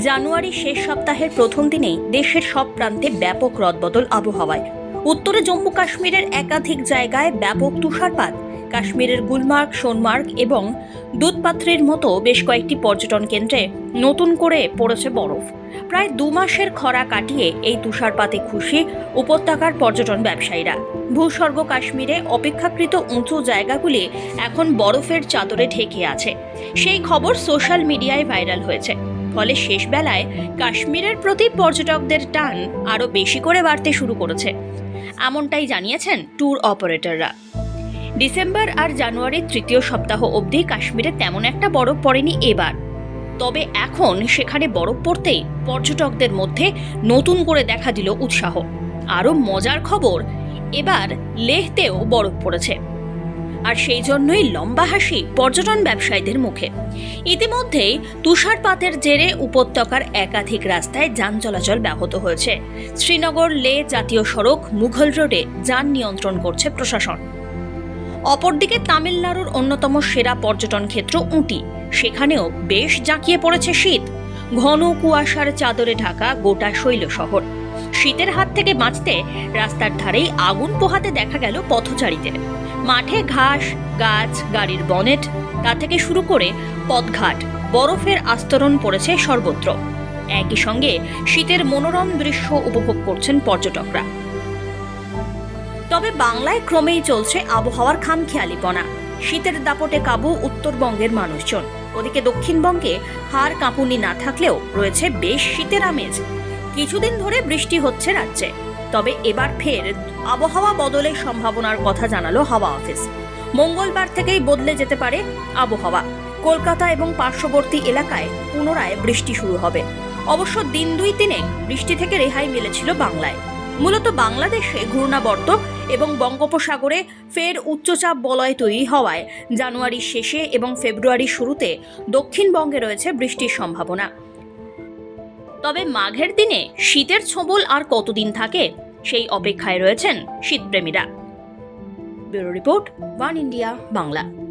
জানুয়ারি শেষ সপ্তাহের প্রথম দিনেই দেশের সব প্রান্তে ব্যাপক রদবদল আবহাওয়ায়। উত্তরে জম্মু কাশ্মীরের একাধিক জায়গায় ব্যাপক তুষারপাত, কাশ্মীরের গুলমার্গ, সোনমার্গ এবং দুধপাত্রের মতো বেশ কয়েকটি পর্যটন কেন্দ্রে নতুন করে পড়েছে বরফ। প্রায় দু মাসের খরা কাটিয়ে এই তুষারপাতে খুশি উপত্যকার পর্যটন ব্যবসায়ীরা। ভূস্বর্গ কাশ্মীরে অপেক্ষাকৃত উঁচু জায়গাগুলি এখন বরফের চাদরে ঢেকে আছে। সেই খবর সোশ্যাল মিডিয়ায় ভাইরাল হয়েছে। ফলে শেষ বেলায় কাশ্মীরের প্রতি পর্যটকদের টান আরও বেশি করে বাড়তে শুরু করেছে। এমনটাই জানিয়েছেন ট্যুর অপারেটররা। ডিসেম্বর আর জানুয়ারির তৃতীয় সপ্তাহ অবধি কাশ্মীরে তেমন একটা বরফ পড়েনি এবার। তবে এখন সেখানে বরফ পড়তেই পর্যটকদের মধ্যে নতুন করে দেখা দিল উৎসাহ। আরও মজার খবর, এবার লেহতেও বরফ পড়েছে। আর সেই জন্যই লম্বা হাসি পর্যটন ব্যবসায়ীদের মুখে। ইতিমধ্যেই তুষারপাতের জেরে উপত্যকার একাধিক রাস্তায় যান চলাচল ব্যাহত হয়েছে। শ্রীনগর লে জাতীয় সড়ক মুঘল রোডে যান নিয়ন্ত্রণ করছে প্রশাসন। অপরদিকে তামিলনাড়ুর অন্যতম সেরা পর্যটন ক্ষেত্র উঁটি। সেখানেও বেশ জাঁকিয়ে পড়েছে শীত। ঘন কুয়াশার চাদরে ঢাকা গোটা শৈল শহর শীতের হাত থেকে বাঁচতে রাস্তার ধারেই আগুন পোহাতে দেখা গেল পথচারীদের। মাঠে ঘাস, গাছ, গাড়ির বনেট, তা থেকে শুরু করে পথঘাট, বরফের আস্তরণ পড়েছে সর্বত্র। একই সঙ্গে শীতের মনোরম দৃশ্য উপভোগ করছেন পর্যটকরা। তবে বাংলায় ক্রমেই চলছে আবহাওয়ার খামখেয়ালিপনা। শীতের দাপটে কাবু উত্তরবঙ্গের মানুষজন। ওদিকে দক্ষিণবঙ্গে হাড় কাঁপুনি না থাকলেও রয়েছে বেশ শীতের আমেজ। কিছুদিন ধরে বৃষ্টি হচ্ছে রাজ্যে। তবে এবার ফের আবহাওয়া বদলের সম্ভাবনার কথা জানালো হাওয়া অফিস। মঙ্গলবার থেকেই বদলে যেতে পারে আবহাওয়া। কলকাতা এবং পার্শ্ববর্তী এলাকায় পুনরায় বৃষ্টি শুরু হবে। অবশ্য দিন দুই তিনে বৃষ্টি থেকে রেহাই মিলেছিল বাংলায়। মূলত বাংলাদেশে ঘূর্ণাবর্ত এবং বঙ্গোপসাগরে ফের উচ্চচাপ বলয় তৈরি হওয়ায় জানুয়ারির শেষে এবং ফেব্রুয়ারির শুরুতে দক্ষিণবঙ্গে রয়েছে বৃষ্টির সম্ভাবনা। তবে মাঘের দিনে শীতের ছোবল আর কতদিন থাকে সেই অপেক্ষায় রয়েছেন শীতপ্রেমীরা। Bureau report One India, Bangla.